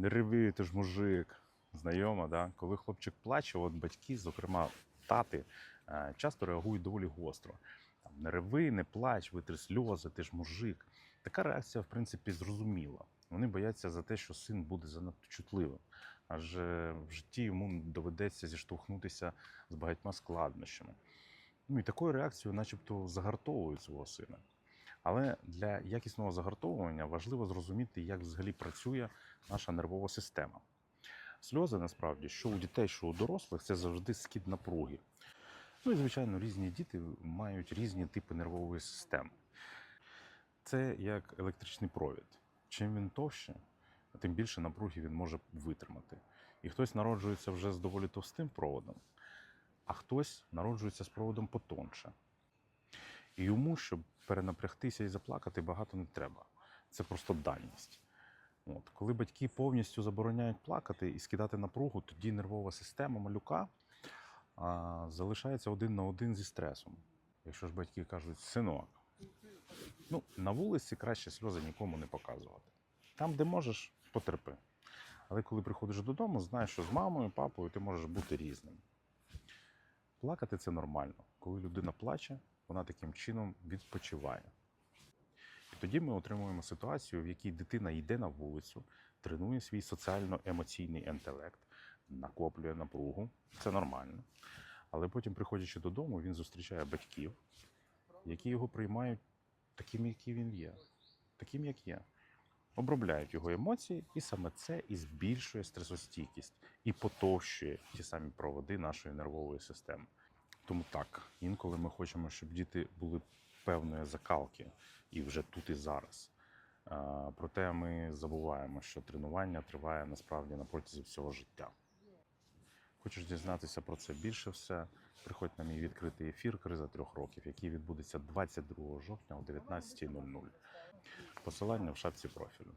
Не реви, ти ж мужик. Знайома, да? коли хлопчик плаче, от батьки, зокрема тати, е, часто реагують доволі гостро. Там, не реви, не плач, витри сльози, ти ж мужик. Така реакція, в принципі, зрозуміла. Вони бояться за те, що син буде занадто чутливим, адже в житті йому доведеться зіштовхнутися з багатьма складнощами. Ну і такою реакцією, начебто, загартовують свого сина. Але для якісного загартовування важливо зрозуміти, як взагалі працює наша нервова система. Сльози насправді, що у дітей, що у дорослих, це завжди скид напруги. Ну і, звичайно, різні діти мають різні типи нервової системи. Це як електричний провід. Чим він товще, тим більше напруги він може витримати. І хтось народжується вже з доволі товстим проводом, а хтось народжується з проводом потонше. Йому, щоб перенапрягтися і заплакати, багато не треба. Це просто дальність. От. Коли батьки повністю забороняють плакати і скидати напругу, тоді нервова система малюка а, залишається один на один зі стресом. Якщо ж батьки кажуть, синок, ну, на вулиці краще сльози нікому не показувати. Там, де можеш, потерпи. Але коли приходиш додому, знаєш, що з мамою, папою ти можеш бути різним. Плакати це нормально. Коли людина плаче, вона таким чином відпочиває. І тоді ми отримуємо ситуацію, в якій дитина йде на вулицю, тренує свій соціально-емоційний інтелект, накоплює напругу. Це нормально. Але потім, приходячи додому, він зустрічає батьків, які його приймають таким, який він є, таким, як є. Обробляють його емоції, і саме це і збільшує стресостійкість і потовщує ті самі проводи нашої нервової системи. Тому так, інколи ми хочемо, щоб діти були певної закалки і вже тут і зараз. Проте ми забуваємо, що тренування триває насправді на протязі всього життя. Хочеш дізнатися про це більше все? Приходь на мій відкритий ефір Криза трьох років, який відбудеться 22 жовтня о 19.00. Посилання в шапці профілю.